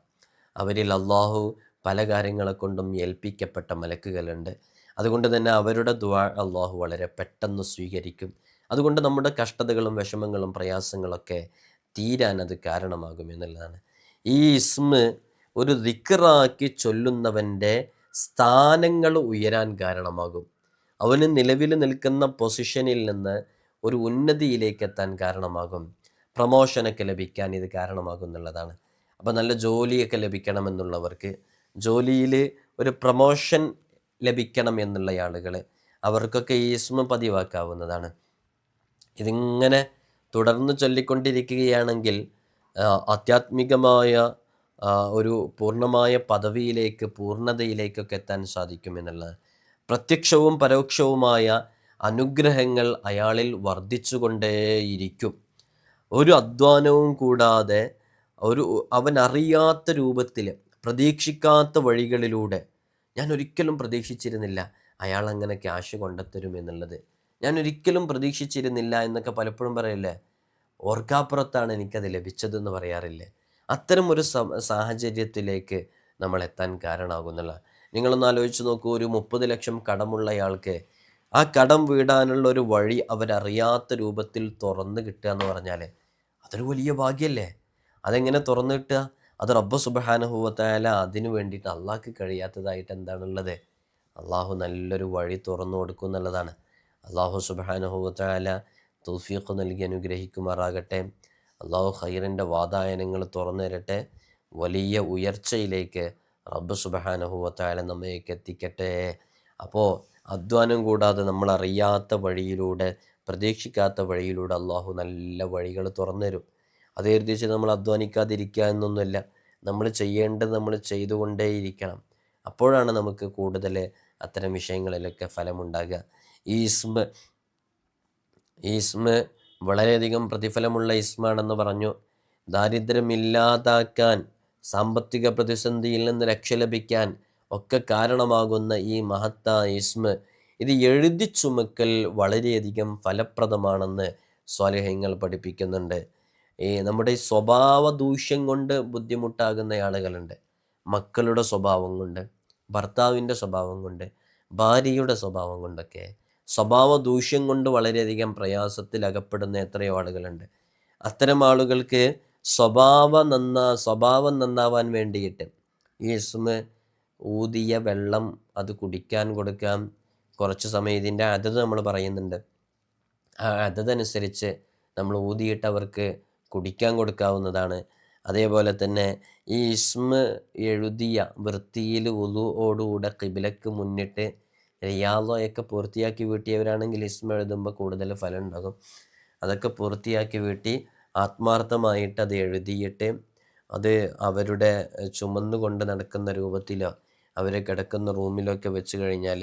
അവരിൽ അള്ളാഹു പല കാര്യങ്ങളെ കൊണ്ടും ഏൽപ്പിക്കപ്പെട്ട മലക്കുകളുണ്ട്. അതുകൊണ്ട് തന്നെ അവരുടെ ദ്വാ അള്ളാഹു വളരെ പെട്ടെന്ന് സ്വീകരിക്കും. അതുകൊണ്ട് നമ്മുടെ കഷ്ടതകളും വിഷമങ്ങളും പ്രയാസങ്ങളൊക്കെ തീരാൻ അത് കാരണമാകും എന്നുള്ളതാണ്. ഈ ഇസ്മ ഒരു ദിക്കറാക്കി ചൊല്ലുന്നവന്റെ സ്ഥാനങ്ങൾ ഉയരാൻ കാരണമാകും. അവന് നിലവിൽ നിൽക്കുന്ന പൊസിഷനിൽ നിന്ന് ഒരു ഉന്നതിയിലേക്ക് എത്താൻ കാരണമാകും. പ്രമോഷനൊക്കെ ലഭിക്കാൻ ഇത് കാരണമാകുന്നുള്ളതാണ് അപ്പോൾ നല്ല ജോലിയൊക്കെ ലഭിക്കണമെന്നുള്ളവർക്ക് ജോലിയിൽ ഒരു പ്രമോഷൻ ലഭിക്കണം എന്നുള്ള ആളുകൾ അവർക്കൊക്കെ ഈ ഇസ്മ പതിവാക്കാവുന്നതാണ്. ഇതിങ്ങനെ തുടർന്ന് ചൊല്ലിക്കൊണ്ടിരിക്കുകയാണെങ്കിൽ ആധ്യാത്മികമായ ഒരു പൂർണമായ പദവിയിലേക്ക് പൂർണതയിലേക്കൊക്കെ എത്താൻ സാധിക്കും എന്നുള്ളത് പ്രത്യക്ഷവും പരോക്ഷവുമായ അനുഗ്രഹങ്ങൾ അയാളിൽ വർദ്ധിച്ചുകൊണ്ടേയിരിക്കും. ഒരു അധ്വാനവും കൂടാതെ ഒരു അവൻ അറിയാത്ത രൂപത്തിൽ പ്രതീക്ഷിക്കാത്ത വഴികളിലൂടെ ഞാൻ ഒരിക്കലും പ്രതീക്ഷിച്ചിരുന്നില്ല അയാൾ അങ്ങനെ ക്യാഷ് കൊണ്ടെത്തരും എന്നുള്ളത്. ഞാൻ ഒരിക്കലും പ്രതീക്ഷിച്ചിരുന്നില്ല എന്നൊക്കെ പലപ്പോഴും പറയില്ലേ? ഓർക്കാപ്പുറത്താണ് എനിക്കത് ലഭിച്ചതെന്ന് പറയാറില്ലേ? അത്തരം ഒരു സാഹചര്യത്തിലേക്ക് നമ്മൾ എത്താൻ കാരണമാകുന്നുള്ള. നിങ്ങളൊന്ന് ആലോചിച്ച് നോക്കൂ ഒരു മുപ്പത് ലക്ഷം കടമുള്ളയാൾക്ക് ആ കടം വീടാനുള്ള ഒരു വഴി അവരറിയാത്ത രൂപത്തിൽ തുറന്ന് കിട്ടുക എന്ന് പറഞ്ഞാൽ അതൊരു വലിയ ഭാഗ്യമല്ലേ അതെങ്ങനെ തുറന്നു കിട്ടുക അത് റബ്ബ് സുബഹാനുഭവത്തായാല അതിനു വേണ്ടിയിട്ട് അള്ളാഹ്ക്ക് കഴിയാത്തതായിട്ട് എന്താണുള്ളത്? അള്ളാഹു നല്ലൊരു വഴി തുറന്നു കൊടുക്കും എന്നുള്ളതാണ്. അള്ളാഹു സുബഹാനുഭവത്തായാല തൗഫീഖ് നൽകി അനുഗ്രഹിക്കുമാറാകട്ടെ. അള്ളാഹു ഖൈറിന്റെ വാതായനങ്ങൾ തുറന്നു തരട്ടെ വലിയ ഉയർച്ചയിലേക്ക് റബ്ബ് സുബഹാനുഭവത്തായാല നമ്മയൊക്കെ എത്തിക്കട്ടെ. അപ്പോൾ അധ്വാനം കൂടാതെ നമ്മൾ അറിയാത്ത വഴിയിലൂടെ പ്രതീക്ഷിക്കാത്ത വഴിയിലൂടെ അള്ളാഹു നല്ല വഴികൾ തുറന്നു തരും അത് കരുതിച്ച് നമ്മൾ അധ്വാനിക്കാതിരിക്കുക എന്നൊന്നുമില്ല. നമ്മൾ ചെയ്യേണ്ടത് നമ്മൾ ചെയ്തുകൊണ്ടേയിരിക്കണം. അപ്പോഴാണ് നമുക്ക് കൂടുതൽ അത്തരം വിഷയങ്ങളിലൊക്കെ ഫലമുണ്ടാകുക. ഈ ഇസ്മ ഈ ഇസ്മ വളരെയധികം പ്രതിഫലമുള്ള ഇസ്മാണെന്ന് പറഞ്ഞു. ദാരിദ്ര്യമില്ലാതാക്കാൻ സാമ്പത്തിക പ്രതിസന്ധിയിൽ നിന്ന് രക്ഷ ലഭിക്കാൻ ഒക്കെ കാരണമാകുന്ന ഈ മഹത്തായ ഇസ്മ ഇത് എഴുതി ചുമക്കൽ വളരെയധികം ഫലപ്രദമാണെന്ന് സ്വാലഹ്യങ്ങൾ പഠിപ്പിക്കുന്നുണ്ട്. ഈ നമ്മുടെ സ്വഭാവ ദൂഷ്യം കൊണ്ട് ബുദ്ധിമുട്ടാകുന്ന ആളുകളുണ്ട്. മക്കളുടെ സ്വഭാവം കൊണ്ട് ഭർത്താവിന്റെ സ്വഭാവം കൊണ്ട് ഭാര്യയുടെ സ്വഭാവം കൊണ്ടൊക്കെ. സ്വഭാവ ദൂഷ്യം കൊണ്ട് വളരെയധികം പ്രയാസത്തിൽ അകപ്പെടുന്ന എത്രയോ ആളുകളുണ്ട്. അത്തരം ആളുകൾക്ക് സ്വഭാവ നന്നാ സ്വഭാവം നന്നാവാൻ വേണ്ടിയിട്ട് ഈ ഊതിയ വെള്ളം അത് കുടിക്കാൻ കൊടുക്കാം. കുറച്ച് സമയം ഇതിന്റെ അതത് നമ്മൾ പറയുന്നുണ്ട്. ആ അതതനുസരിച്ച് നമ്മൾ ഊതിയിട്ടവർക്ക് കുടിക്കാൻ കൊടുക്കാവുന്നതാണ്. അതേപോലെ തന്നെ ഈ ഇസ്മ എഴുതിയ വൃത്തിയിൽ ഉലുവോടുകൂടെ കിബിലക്ക് മുന്നിട്ട് റിയാദോയൊക്കെ പൂർത്തിയാക്കി വീട്ടിയവരാണെങ്കിൽ ഇസ്മ എഴുതുമ്പോൾ കൂടുതൽ ഫലം ഉണ്ടാകും അതൊക്കെ പൂർത്തിയാക്കി വീട്ടി ആത്മാർത്ഥമായിട്ട് അത് എഴുതിയിട്ട് അത് അവരുടെ ചുമന്നുകൊണ്ട് നടക്കുന്ന രൂപത്തിലോ അവർ കിടക്കുന്ന റൂമിലൊക്കെ വെച്ച് കഴിഞ്ഞാൽ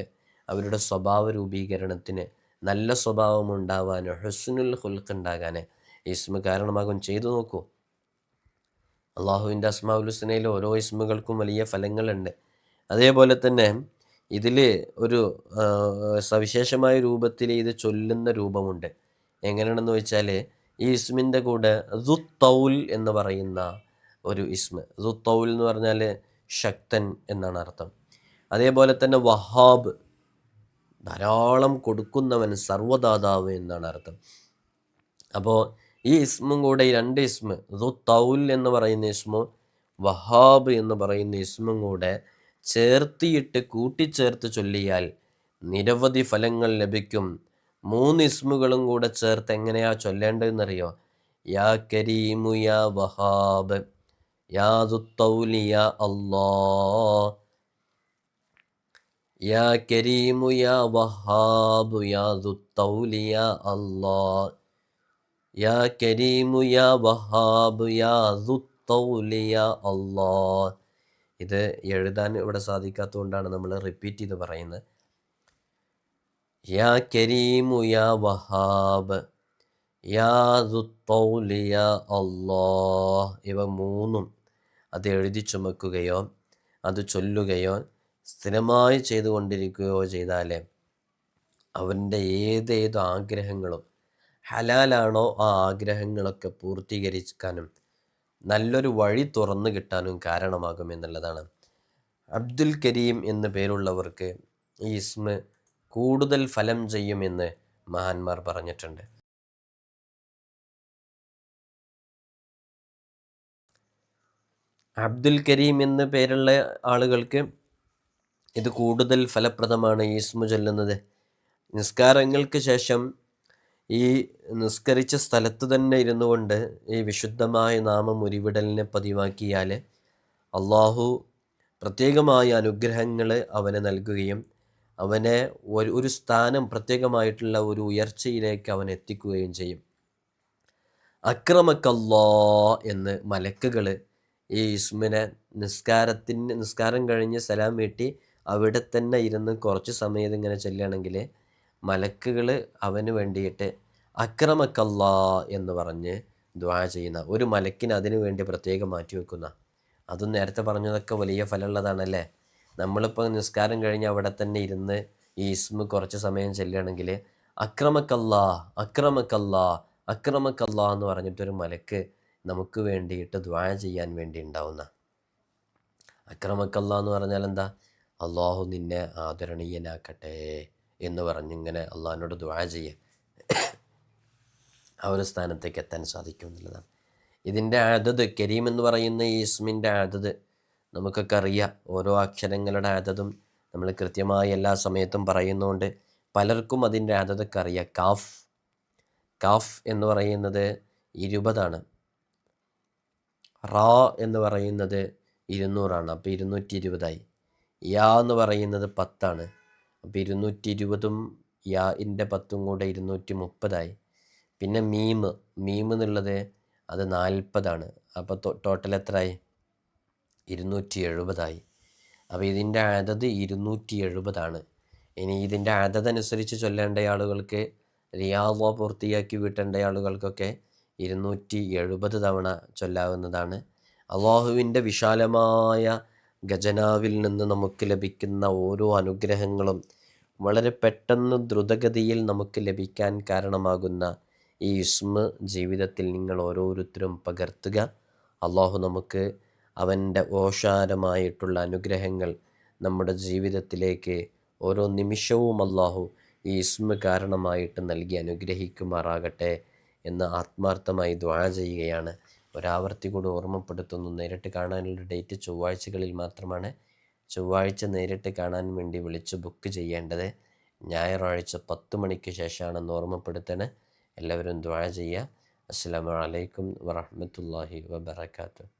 അവരുടെ സ്വഭാവ രൂപീകരണത്തിന് നല്ല സ്വഭാവം ഉണ്ടാവാൻ ഹുസ്നുൽ ഹുൽക്ക് ഉണ്ടാകാൻ ഇസ്മ കാരണമാകും. ചെയ്തു നോക്കൂ. അള്ളാഹുവിന്റെ അസ്മാഉൽ ഹുസ്നയിൽ ഓരോ ഇസ്മുകൾക്കും വലിയ ഫലങ്ങളുണ്ട്. അതേപോലെ തന്നെ ഇതിൽ ഒരു സവിശേഷമായ രൂപത്തിൽ ഇത് ചൊല്ലുന്ന രൂപമുണ്ട്. എങ്ങനെയാണെന്ന് വെച്ചാൽ ഈ ഇസ്മിന്റെ കൂടെ ദുത്തൗൽ എന്ന് പറയുന്ന ഒരു ഇസ്മ. ദുത്തൗൽ എന്ന് പറഞ്ഞാൽ ശക്തൻ എന്നാണ് അർത്ഥം. അതേപോലെ തന്നെ വഹാബ് ധാരാളം കൊടുക്കുന്നവൻ സർവദാതാവ് എന്നാണ് അർത്ഥം. അപ്പോൾ ഈ ഇസ്മും കൂടെ ഈ രണ്ട് ഇസ്മ തൗൽ എന്ന് പറയുന്ന ഇസ്മും വഹാബ് എന്ന് പറയുന്ന ഇസ്മും കൂടെ ചേർത്തിയിട്ട് കൂട്ടിച്ചേർത്ത് ചൊല്ലിയാൽ നിരവധി ഫലങ്ങൾ ലഭിക്കും. മൂന്ന് ഇസ്മുകളും കൂടെ ചേർത്ത് എങ്ങനെയാ ചൊല്ലേണ്ടതെന്നറിയോ? യാ കരീമു യാ വഹാബ് യാ ദുത്തൗലി യാ അല്ലാ യാ കരീമു യാ വഹാബ് യാ ദുത്തൗലി യാ അല്ലാ യാ കരീമു യാ വഹാബ് യാ ദുത്തൗലി യാ അല്ലാ ഇത് എഴുതാൻ ഇവിടെ സാധിക്കാത്തതുകൊണ്ടാണ് നമ്മൾ റിപ്പീറ്റ് ചെയ്ത് പറയുന്നത്. യാ കരീമു യാ വഹാബ് യാ ദുത്തൗലി യാ ഇവ മൂന്നും അത് എഴുതി ചുമക്കുകയോ അത് ചൊല്ലുകയോ സ്ഥിരമായി ചെയ്തുകൊണ്ടിരിക്കുകയോ ചെയ്താൽ അവന്റെ ഏതേത് ആഗ്രഹങ്ങളും ഹലാലാണോ ആ ആഗ്രഹങ്ങളൊക്കെ പൂർത്തീകരിക്കാനും നല്ലൊരു വഴി തുറന്നു കിട്ടാനും കാരണമാകും എന്നുള്ളതാണ്. അബ്ദുൽ കരീം എന്ന് പേരുള്ളവർക്ക് ഈ ഇസ്മ കൂടുതൽ ഫലം ചെയ്യുമെന്ന് മഹാന്മാർ പറഞ്ഞിട്ടുണ്ട്. അബ്ദുൽ കരീം എന്ന് പേരുള്ള ആളുകൾക്ക് ഇത് കൂടുതൽ ഫലപ്രദമാണ് ഈ ഇസ്മു ചൊല്ലുന്നത്. നിസ്കാരങ്ങൾക്ക് ശേഷം ഈ നിസ്കരിച്ച സ്ഥലത്ത് തന്നെ ഇരുന്നു കൊണ്ട് ഈ വിശുദ്ധമായ നാമം ഉരുവിടലിനെ പതിവാക്കിയാൽ അള്ളാഹു പ്രത്യേകമായ അനുഗ്രഹങ്ങൾ അവന് നൽകുകയും അവനെ ഒരു ഒരു സ്ഥാനം പ്രത്യേകമായിട്ടുള്ള ഒരു ഉയർച്ചയിലേക്ക് അവൻ എത്തിക്കുകയും ചെയ്യും. അക്രമക്കല്ലോ എന്ന് മലക്കുകൾ ഈ ഇസ്മിനെ നിസ്കാരത്തിന് നിസ്കാരം കഴിഞ്ഞ് സലാം വീട്ടി അവിടെ തന്നെ ഇരുന്ന് കുറച്ച് സമയം ഇങ്ങനെ ചെല്ലുകയാണെങ്കിൽ മലക്കുകൾ അവന് വേണ്ടിയിട്ട് അക്രമക്കല്ലാ എന്ന് പറഞ്ഞ് ദ്വാ ചെയ്യുന്ന ഒരു മലക്കിന് അതിനു വേണ്ടി പ്രത്യേകം മാറ്റി വെക്കുന്ന. അതും നേരത്തെ പറഞ്ഞതൊക്കെ വലിയ ഫലമുള്ളതാണല്ലേ? നമ്മളിപ്പോൾ നിസ്കാരം കഴിഞ്ഞ് അവിടെ തന്നെ ഇരുന്ന് ഈ ഇസ്മ കുറച്ച് സമയം ചെല്ലുകയാണെങ്കിൽ അക്രമക്കല്ലാ അക്രമക്കല്ലാ അക്രമക്കല്ലാ എന്ന് പറഞ്ഞിട്ടൊരു മലക്ക് നമുക്ക് വേണ്ടിയിട്ട് ദ്വാ ചെയ്യാൻ വേണ്ടി ഉണ്ടാവുന്ന. അക്രമക്കല്ല എന്ന് പറഞ്ഞാൽ എന്താ അള്ളാഹു നിന്നെ ആദരണീയനാക്കട്ടെ എന്ന് പറഞ്ഞിങ്ങനെ അള്ളാഹിനോട് ദ്വാ ചെയ്യുക ആ ഒരു സ്ഥാനത്തേക്ക് എത്താൻ സാധിക്കും എന്നുള്ളതാണ്. ഇതിന്റെ അതത് കരീം എന്ന് പറയുന്ന ഈ ഇസ്മിന്റെ അതത് നമുക്കൊക്കെ അറിയാം. ഓരോ അക്ഷരങ്ങളുടെ അതതും നമ്മൾ കൃത്യമായി എല്ലാ സമയത്തും പറയുന്നതുകൊണ്ട് പലർക്കും അതിന്റെ അതതൊക്കെ അറിയാം. കാഫ് കാഫ് എന്ന് പറയുന്നത് ഇരുപതാണ്. റ എന്ന് പറയുന്നത് ഇരുന്നൂറാണ്. അപ്പോൾ ഇരുന്നൂറ്റി ഇരുപതായി. യാ എന്ന് പറയുന്നത് പത്താണ്. അപ്പോൾ ഇരുന്നൂറ്റി ഇരുപതും യാ ഇന്റെ പത്തും കൂടെ ഇരുന്നൂറ്റി മുപ്പതായി പിന്നെ മീമ് മീമ് എന്നുള്ളത് അത് നാൽപ്പതാണ്. അപ്പോൾ ടോട്ടൽ എത്രയായി ഇരുന്നൂറ്റി എഴുപതായി അപ്പോൾ ഇതിന്റെ അതത് ഇരുന്നൂറ്റി എഴുപതാണ് ഇനി ഇതിന്റെ അതതനുസരിച്ച് ചൊല്ലേണ്ട ആളുകൾക്ക് റിയാവ പൂർത്തിയാക്കി വീട്ടേണ്ട ആളുകൾക്കൊക്കെ ഇരുന്നൂറ്റി എഴുപത് തവണ ചൊല്ലാവുന്നതാണ്. അള്ളാഹുവിന്റെ വിശാലമായ ഖജനാവിൽ നിന്ന് നമുക്ക് ലഭിക്കുന്ന ഓരോ അനുഗ്രഹങ്ങളും വളരെ പെട്ടെന്ന് ദ്രുതഗതിയിൽ നമുക്ക് ലഭിക്കാൻ കാരണമാകുന്ന ഈ ഇസ്മ ജീവിതത്തിൽ നിങ്ങൾ ഓരോരുത്തരും പകർത്തുക. അള്ളാഹു നമുക്ക് അവന്റെ ഓഷാരമായിട്ടുള്ള അനുഗ്രഹങ്ങൾ നമ്മുടെ ജീവിതത്തിലേക്ക് ഓരോ നിമിഷവും അള്ളാഹു ഈ ഇസ്മ കാരണമായിട്ട് നൽകി അനുഗ്രഹിക്കുമാറാകട്ടെ എന്ന് ആത്മാർത്ഥമായി ദ്വാ ചെയ്യുകയാണ്. ഒരാവർത്തി കൂടെ ഓർമ്മപ്പെടുത്തുന്നു. നേരിട്ട് കാണാനുള്ള ഡേറ്റ് ചൊവ്വാഴ്ചകളിൽ മാത്രമാണ്. ചൊവ്വാഴ്ച നേരിട്ട് കാണാൻ വേണ്ടി വിളിച്ച് ബുക്ക് ചെയ്യേണ്ടത് ഞായറാഴ്ച പത്ത് മണിക്ക് ശേഷമാണെന്ന് ഓർമ്മപ്പെടുത്തണേ. എല്ലാവരും ദ്വാഴ ചെയ്യുക. അസ്സാം വലൈക്കും വറഹമത്തല്ലാഹി വബർക്കാത്തു